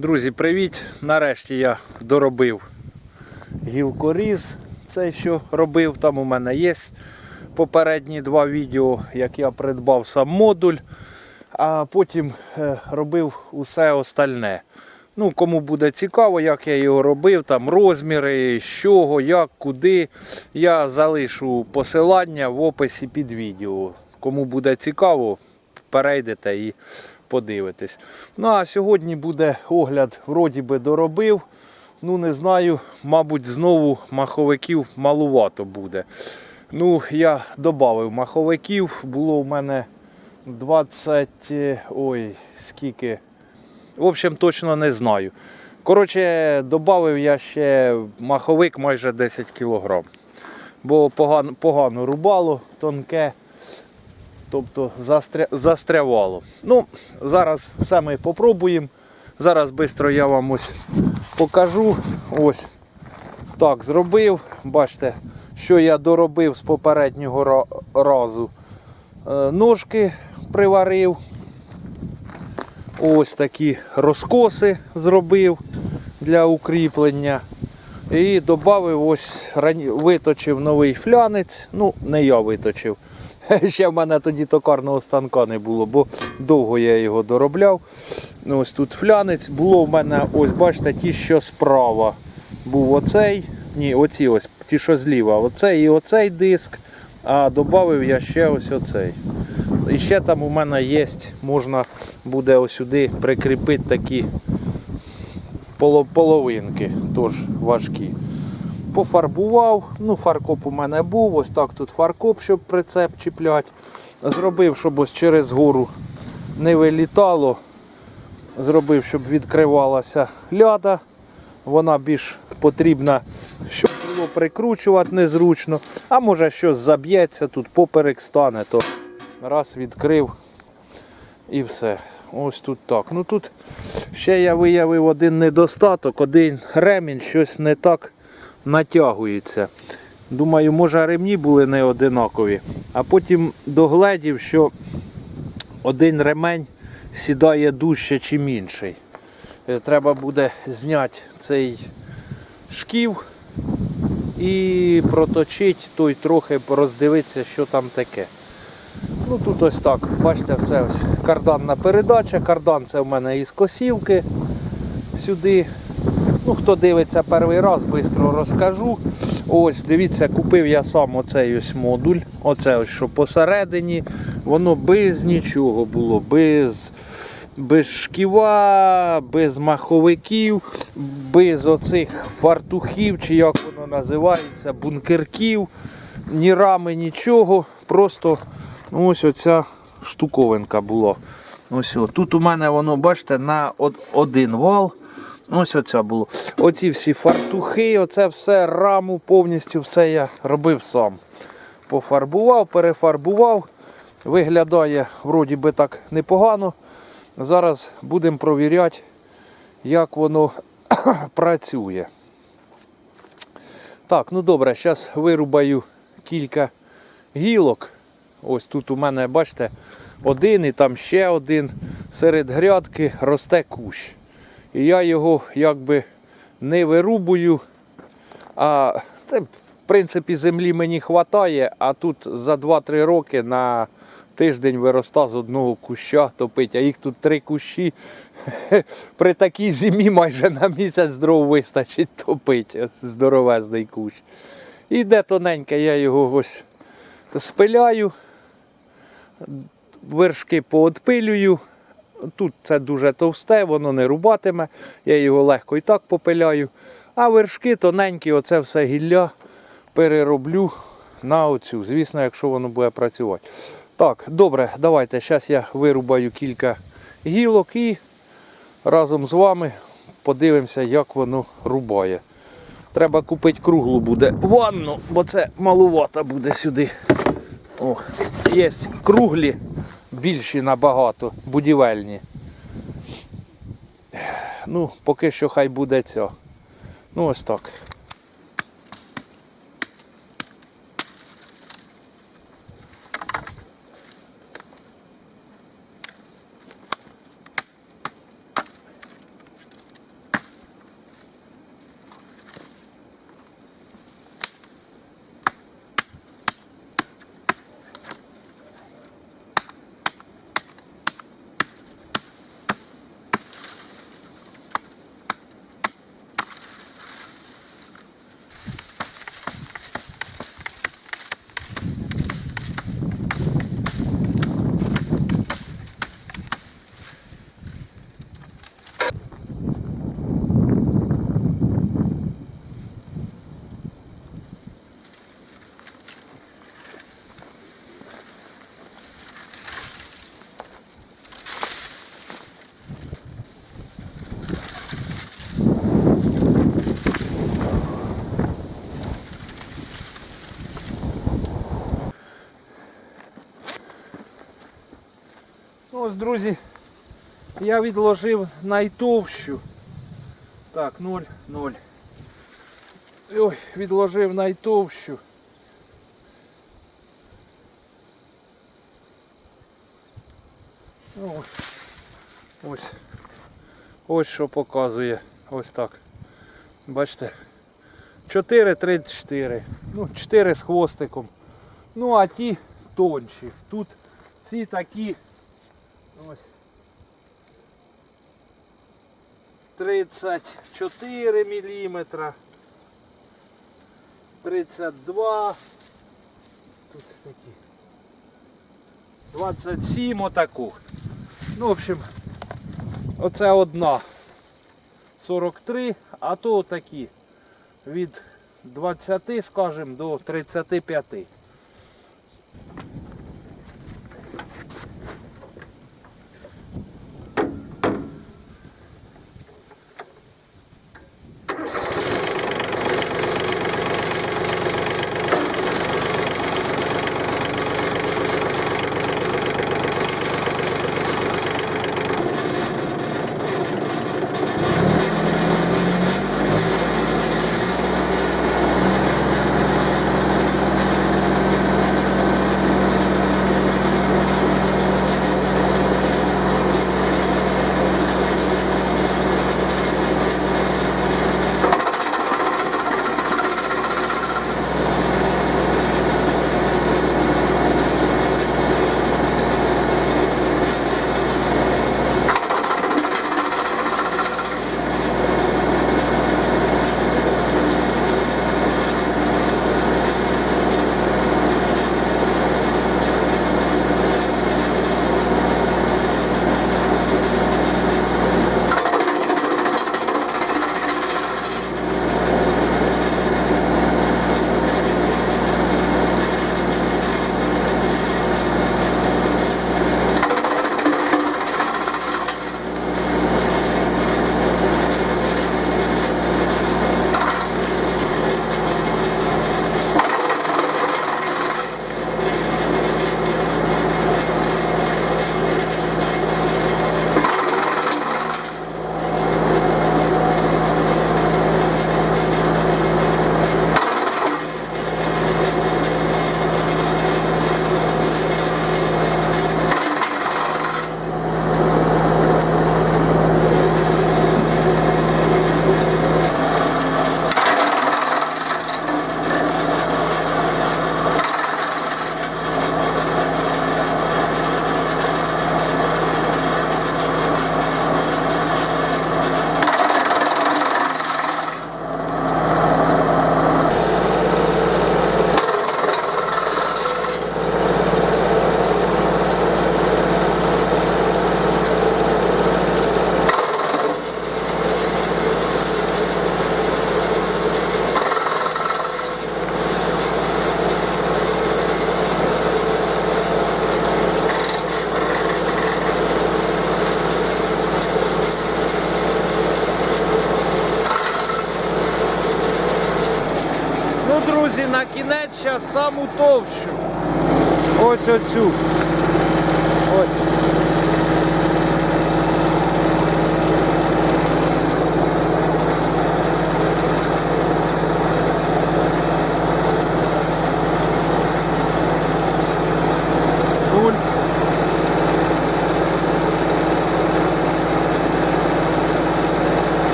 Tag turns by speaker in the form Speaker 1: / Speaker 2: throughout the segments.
Speaker 1: Друзі, привіт! Нарешті я доробив гілкоріз. Це що робив. Там у мене є попередні два відео, як я придбав сам модуль, а потім е, робив усе остальне. Ну, Кому буде цікаво, як я його робив, там розміри, з чого, як, куди. Я залишу посилання в описі під відео. Кому буде цікаво, перейдете і подивитесь. Ну а сьогодні буде огляд, вроді би доробив. Ну не знаю, мабуть, знову маховиків малувато буде. Ну, я додав маховиків, було в мене 20. е, Ой, скільки. В общем, точно не знаю. Коротше, додав я ще маховик майже 10 кг. Бо погано, погано рубало, тонке. Тобто застря... застрявало. Ну, зараз все ми попробуємо. Зараз швидко я вам ось покажу. Ось так зробив. Бачите, що я доробив з попереднього разу. Е, Ножки приварив. Ось такі розкоси зробив для укріплення. І додав ось виточив новий флянець. Ну, не я виточив. Ще в мене тоді токарного станка не було, бо довго я його доробляв. Ну, Ось тут флянець. Було в мене, ось бачите, ті, що справа. Був оцей. Ні, оці ось, ті, що зліва. Оцей і оцей диск. А додав я ще ось оцей. І ще там у мене є, можна буде ось сюди прикріпити такі половинки, теж важкі. Пофарбував, ну фаркоп у мене був, ось так тут фаркоп, щоб прицеп чіпляти. Зробив, щоб ось через гору не вилітало. Зробив, щоб відкривалася ляда. Вона більш потрібна, щоб було прикручувати незручно. А може щось заб'ється, тут поперек стане, то раз відкрив і все. Ось тут так. Ну тут ще я виявив один недостаток, один ремінь, щось не так натягується. Думаю, може ремні були не одинакові. А потім догледів, що один ремень сідає дужче, чим інший. Е, Треба буде зняти цей шків і проточити той трохи роздивитися, що там таке. Ну тут ось так, бачите, все ось карданна передача. Кардан це в мене із косілки сюди. Ну, хто дивиться перший раз, швидко розкажу. Ось, дивіться, купив я сам оцей ось модуль. Оце ось що посередині. Воно без нічого було, без, без шківа, без маховиків, без оцих фартухів, чи як воно називається, бункерків, ні рами, нічого. Просто ну, ось оця штуковинка була. Ось. Тут у мене воно, бачите, на один вал. Ось оце було. Оці всі фартухи, оце все, раму повністю все я робив сам. Пофарбував, перефарбував. Виглядає вроді би так непогано. Зараз будемо провіряти, як воно працює. Так, ну добре, зараз вирубаю кілька гілок. Ось тут у мене, бачите, один і там ще один. Серед грядки росте кущ. І я його якби не вирубую. А в принципі землі мені вистачає, а тут за 2-3 роки на тиждень вироста з одного куща топить, а їх тут три кущі. При такій зимі майже на місяць дров вистачить топить здоровезний кущ. Іде тоненьке, я його ось спиляю, вершки поотпилюю. Тут це дуже товсте, воно не рубатиме, я його легко і так попиляю. А вершки тоненькі, оце все гілля перероблю на оцю. Звісно, якщо воно буде працювати. Так, добре, давайте. Зараз я вирубаю кілька гілок і разом з вами подивимося, як воно рубає. Треба купити круглу буде ванну, бо це малувато буде сюди. О, є круглі, більші набагато, будівельні. Ну, поки що хай буде ця. Ну ось так. Друзі, я відложив найтовщу. Так, 0, 0. Ой, відложив найтовщу. Ну, ось. Ось. Ось що показує. Ось так. Бачите? 4,34. Ну, 4 з хвостиком. Ну, а ті тонші. Тут ці такі ось 34 міліметра. 32. Тут такі. 27 отаку. Ну, в общем, оце одна 43, а то такі від 20, скажімо, до 35. Друзі, на кінець зараз саму товщу. Ось оцю. Ось.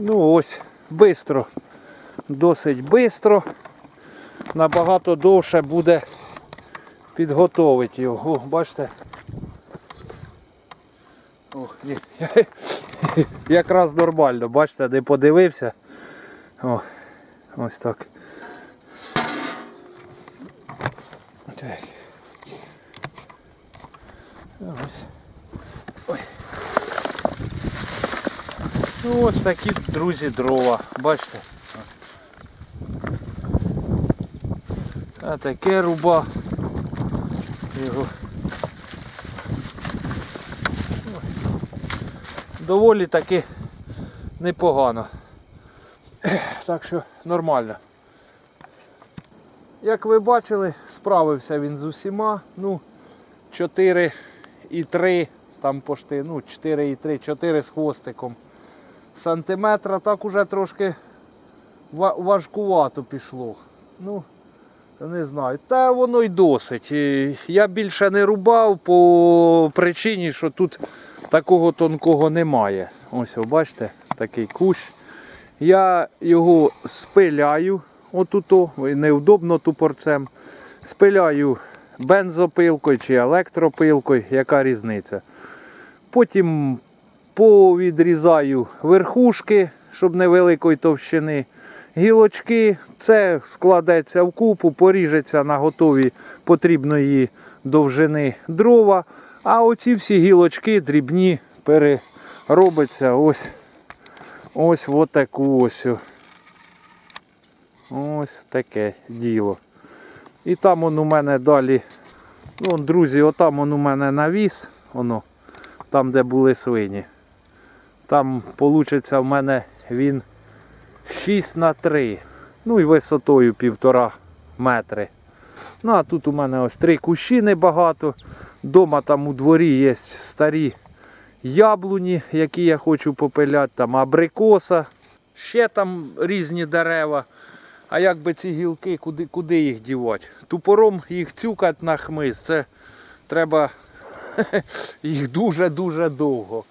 Speaker 1: Ну ось, бистро. Досить бистро. Набагато довше буде підготовити його. О, бачите. О, ні. Якраз нормально, бачите, не подивився. О, ось так. Так. Ось. Ну, ось такі, друзі, дрова. Бачите? А таке руба. Його. Доволі таки непогано. Так що нормально. Як ви бачили, справився він з усіма. Ну, 4 і 3, там пошти, ну, 4 і 3, 4 з хвостиком сантиметра, так уже трошки важкувато пішло. Ну, не знаю. Та воно й досить. Я більше не рубав по причині, що тут такого тонкого немає. Ось, бачите, такий кущ. Я його спиляю, отуто, невдобно тупорцем. Спиляю бензопилкою чи електропилкою, яка різниця. Потім повідрізаю верхушки, щоб невеликої товщини. Гілочки, це складеться в купу, поріжеться на готові потрібної довжини дрова. А оці всі гілочки дрібні переробиться ось ось в таку ось. Ось таке діло. І там он у мене далі. Ну, друзі, отам он у мене навіс. Воно, там, де були свині. Там вийде в мене він 6 на 3. Ну і висотою півтора метри. Ну а тут у мене ось три кущі небагато. Дома там у дворі є старі яблуні, які я хочу попиляти, там абрикоса, ще там різні дерева. А як би ці гілки, куди, куди їх дівати? Тупором їх цюкати на хмиз, це треба їх дуже-дуже довго.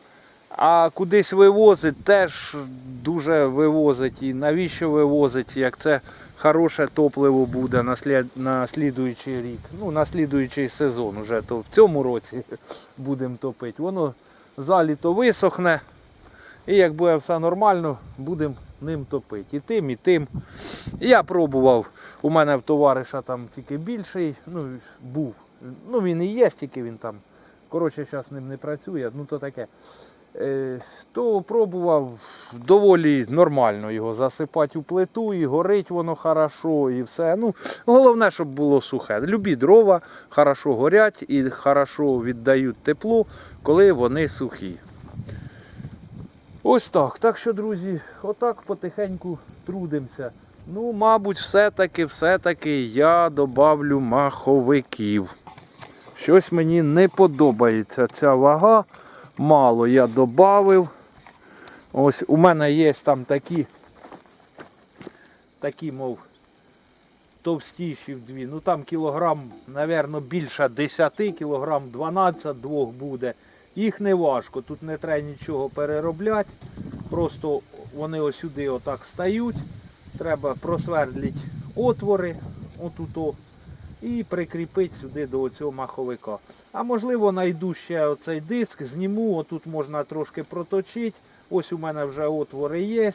Speaker 1: А кудись вивозить теж дуже вивозить. І навіщо вивозить, як це хороше топливо буде на, слід, на слідуючий рік. Ну, на слідуючий сезон уже, то в цьому році будемо топити. Воно заліто висохне. І як буде все нормально, будемо ним топити. І тим, і тим. Я пробував. У мене в товариша там тільки більший, ну, був. Ну він і є, тільки він там. Коротше, зараз ним не працює, ну то таке. Е, то пробував доволі нормально його засипати у плиту, і горить воно хорошо, і все. Ну, головне, щоб було сухе. Любі дрова хорошо горять і хорошо віддають тепло, коли вони сухі. Ось так. Так що, друзі, отак потихеньку трудимося. Ну, мабуть, все-таки, все-таки я добавлю маховиків. Щось мені не подобається ця вага. Мало я додав. Ось у мене є там такі, такі, мов, товстіші вдві. Ну там кілограм, мабуть, більше 10 кілограм 12 двох буде. Їх не важко, тут не треба нічого переробляти. Просто вони ось сюди отак стають. Треба просвердлити отвори отуто і прикріпити сюди до цього маховика. А можливо знайду ще оцей диск, зніму, отут можна трошки проточити. Ось у мене вже отвори є.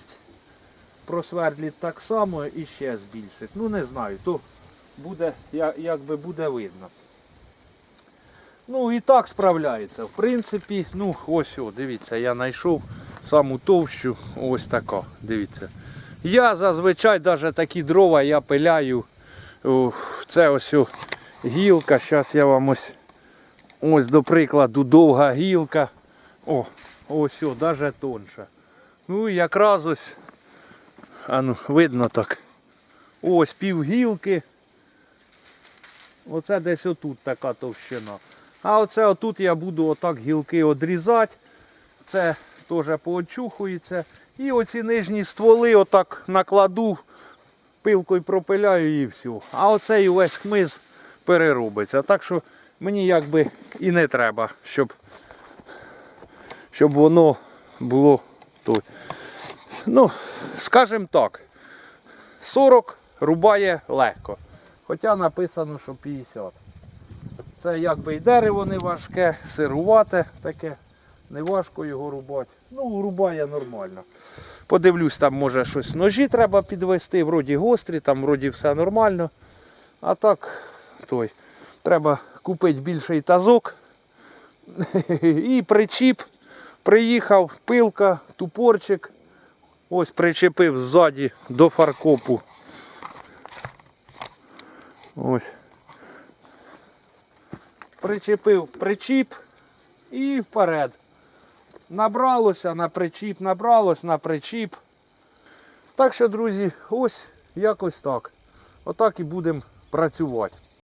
Speaker 1: Просвердлить так само і ще збільшить. Ну не знаю, то буде, як би буде видно. Ну і так справляється. В принципі, ну ось о, дивіться, я знайшов саму товщу, ось така. Дивіться. Я зазвичай навіть такі дрова я пиляю. Це ось гілка. Зараз я вам ось, ось до прикладу, довга гілка. О, ось о, навіть тонша. Ну і якраз ось, а ну, видно так. Ось пів гілки. Оце десь отут така товщина. А оце отут я буду отак гілки одрізати. Це теж поочухується. І оці нижні стволи отак накладу, пилкою пропиляю і все. А оцей увесь хмиз переробиться. Так що мені якби і не треба, щоб, щоб воно було тут. Ну, скажімо так, 40 рубає легко. Хоча написано, що 50. Це якби і дерево не важке, сирувате таке Не важко його рубати. Ну, рубає нормально. Подивлюсь, там може щось ножі треба підвести, вроді гострі, там вроді все нормально. А так, той, треба купити більший тазок і причіп. Приїхав, пилка, тупорчик. Ось причепив ззаді до фаркопу. Ось. Причепив причіп і вперед. Набралося на причіп, набралось на причіп. Так що, друзі, ось якось так. Отак і будемо працювати.